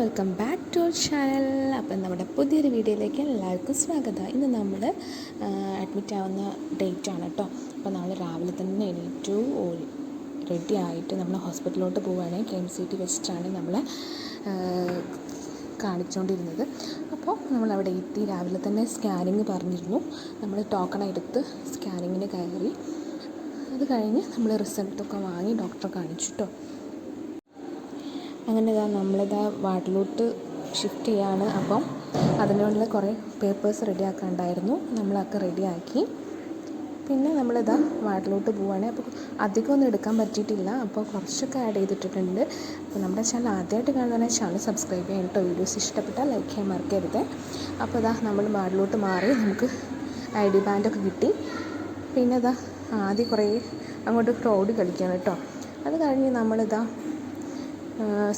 Welcome back to our channel അപ്പം നമ്മുടെ പുതിയൊരു വീഡിയോയിലേക്ക് എല്ലാവർക്കും സ്വാഗതം. ഇന്ന് നമ്മൾ അഡ്മിറ്റ് ആവുന്ന ഡേറ്റ് ആണ് കേട്ടോ അപ്പോൾ നമ്മൾ രാവിലെ തന്നെ എണീറ്റു റെഡി ആയിട്ട് നമ്മൾ ഹോസ്പിറ്റലിലോട്ട് പോവുകയാണ് കെ എം സി ടി വെച്ചിട്ടാണ് നമ്മൾ കാണിച്ചുകൊണ്ടിരുന്നത് അപ്പോൾ നമ്മൾ അവിടെ എത്തി രാവിലെ തന്നെ സ്കാനിങ് പറഞ്ഞിരുന്നു. നമ്മൾ ടോക്കൺ എടുത്ത് സ്കാനിങ്ങിന് കയറി. അത് കഴിഞ്ഞ് നമ്മൾ റിസൾട്ടൊക്കെ വാങ്ങി ഡോക്ടറെ കാണിച്ചു കേട്ടോ അങ്ങനെ ഇതാ നമ്മളിതാ വാർഡിലോട്ട് ഷിഫ്റ്റ് ചെയ്യാണ്. അപ്പം അതിനുള്ള കുറേ പേപ്പേഴ്സ് റെഡിയാക്കാനുണ്ടായിരുന്നു നമ്മളതൊക്കെ റെഡിയാക്കി പിന്നെ നമ്മളിതാ വാർഡിലോട്ട് പോവുകയാണ് അപ്പോൾ അധികം ഒന്നും എടുക്കാൻ പറ്റിയിട്ടില്ല. അപ്പോൾ കുറച്ചൊക്കെ ആഡ് ചെയ്തിട്ടിട്ടുണ്ട്. അപ്പോൾ നമ്മുടെ ചാനൽ ആദ്യമായിട്ട് കാണുന്ന ചാനൽ സബ്സ്ക്രൈബ് ചെയ്യാൻ കേട്ടോ. വീഡിയോസ് ഇഷ്ടപ്പെട്ടാൽ ലൈക്ക് ചെയ്യാൻ മറക്കരുത്. അപ്പോൾ ഇതാ നമ്മൾ വാർഡിലോട്ട് മാറി നമുക്ക് ഐ ഡി ബാൻഡൊക്കെ കിട്ടി. പിന്നെ ഇതാ ആദ്യം കുറേ അങ്ങോട്ട് ക്രൗഡ് കളിക്കുകയാണ് കേട്ടോ. അത് കഴിഞ്ഞ് നമ്മളിതാ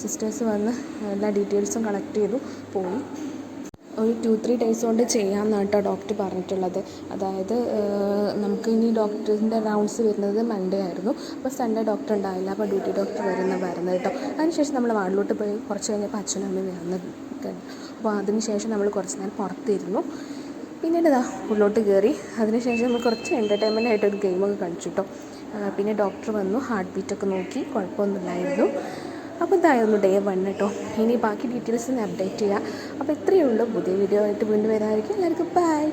സിസ്റ്റേഴ്സ് വന്ന് എല്ലാ ഡീറ്റെയിൽസും കളക്ട് ചെയ്തു പോയി. ഒരു ടു ത്രീ ഡേയ്സ് കൊണ്ട് ചെയ്യാമെന്നാണ് കേട്ടോ ഡോക്ടർ പറഞ്ഞിട്ടുള്ളത്. അതായത് നമുക്ക് ഇനി ഡോക്ടറിന്റെ റൗണ്ട്സ് വരുന്നത് മൺഡേ ആയിരുന്നു. അപ്പോൾ സൺഡേ ഡോക്ടർ ഉണ്ടായില്ല അപ്പോൾ ഡ്യൂട്ടി ഡോക്ടർ വരുന്ന വരുന്നത് കേട്ടോ അതിനുശേഷം നമ്മൾ വാർഡിലോട്ട് പോയി കുറച്ച് കഴിഞ്ഞപ്പോൾ അച്ഛനും അമ്മയും വന്ന് അപ്പോൾ അതിനുശേഷം നമ്മൾ കുറച്ച് നേരം പുറത്തിരുന്നു. പിന്നീട് ഇതാ ഉള്ളോട്ട് കയറി അതിനുശേഷം നമ്മൾ കുറച്ച് എന്റർടൈൻമെന്റ് ആയിട്ട് ഒരു ഗെയിമൊക്കെ കളിച്ചു കേട്ടോ പിന്നെ ഡോക്ടർ വന്നു ഹാർട്ട് ബീറ്റൊക്കെ നോക്കി കുഴപ്പമൊന്നുമില്ലായിരുന്നു. അപ്പോൾ ഇതായിരുന്നു ഡേ വൺ കേട്ടോ ഇനി ബാക്കി ഡീറ്റെയിൽസ് ഒന്ന് അപ്ഡേറ്റ് ചെയ്യാം. അപ്പോൾ ഇത്രയേ ഉള്ളൂ. പുതിയ വീഡിയോ ആയിട്ട് വീണ്ടും വരാമായിരിക്കും എല്ലാവർക്കും ബൈ